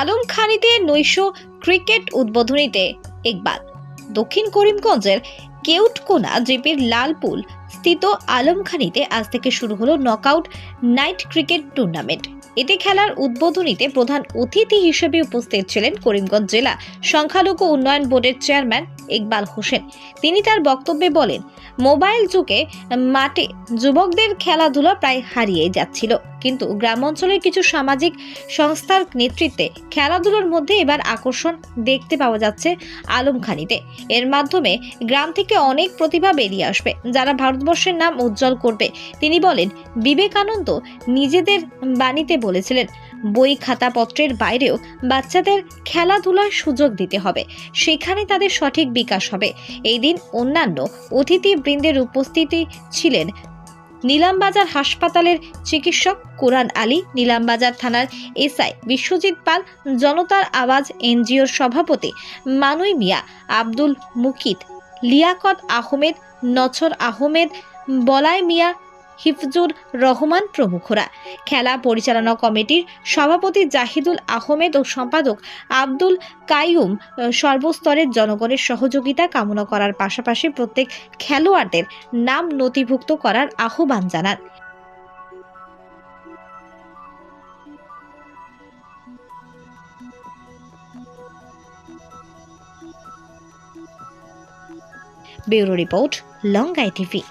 আলমখানিতে নৈশ ক্রিকেট উদ্বোধনীতে ইকবাল। দক্ষিণ করিমগঞ্জের কেউটকোনা জিপির লালপুল স্থিত আলমখানিতে আজ থেকে শুরু হলো নকআউট নাইট ক্রিকেট টুর্নামেন্ট এতে খেলার উদ্বোধনীতে প্রধান অতিথি হিসেবে উপস্থিত ছিলেন করিমগঞ্জ জেলা সংখ্যালঘু উন্নয়ন বোর্ডের চেয়ারম্যান ইকবাল হোসেন। তিনি তার বক্তব্যে বলেন, মোবাইল যুগে মাঠে যুবকদের খেলাধুলা প্রায় হারিয়ে যাচ্ছিল। কিন্তু গ্রাম অঞ্চলের কিছু সামাজিক সংস্থার নেতৃত্বে খেলাধুলোর মধ্যে এবার আকর্ষণ দেখতে পাওয়া যাচ্ছে আলমখানিতে এর মাধ্যমে গ্রাম থেকে অনেক প্রতিভা বেরিয়ে আসবে, যারা ভারতবর্ষের নাম উজ্জ্বল করবে। তিনি বলেন, বিবেকানন্দ নিজেদের বাণীতে বলেছিলেন, বই খাতাপত্রের বাইরেও বাচ্চাদের খেলাধুলার সুযোগ দিতে হবে। সেখানে তাদের সঠিক বিকাশ হবে। এই দিন অন্যান্য অতিথিবৃন্দের উপস্থিতি ছিলেন নিলামবাজার হাসপাতালের চিকিৎসক কোরআন আলী, নীলামবাজার থানার এসআই বিশ্বজিৎ পাল, জনতার আওয়াজ এনজিওর সভাপতি মানুই মিয়া, আব্দুল মুকিত, লিয়াকত আহমেদ, নছর আহমেদ, বলাই মিয়া হিফজুর রহমান প্রমুখরা। খেলা পরিচালনা কমিটির সভাপতি জাহিদুল আহমেদ ও সম্পাদক আব্দুল কাইয়ুম সর্বস্তরের জনগণের সহযোগিতা কামনা করার পাশাপাশি প্রত্যেক খেলোয়াড়দের নাম নথিভুক্ত করার আহ্বান জানান। Bureau report, Longai TV.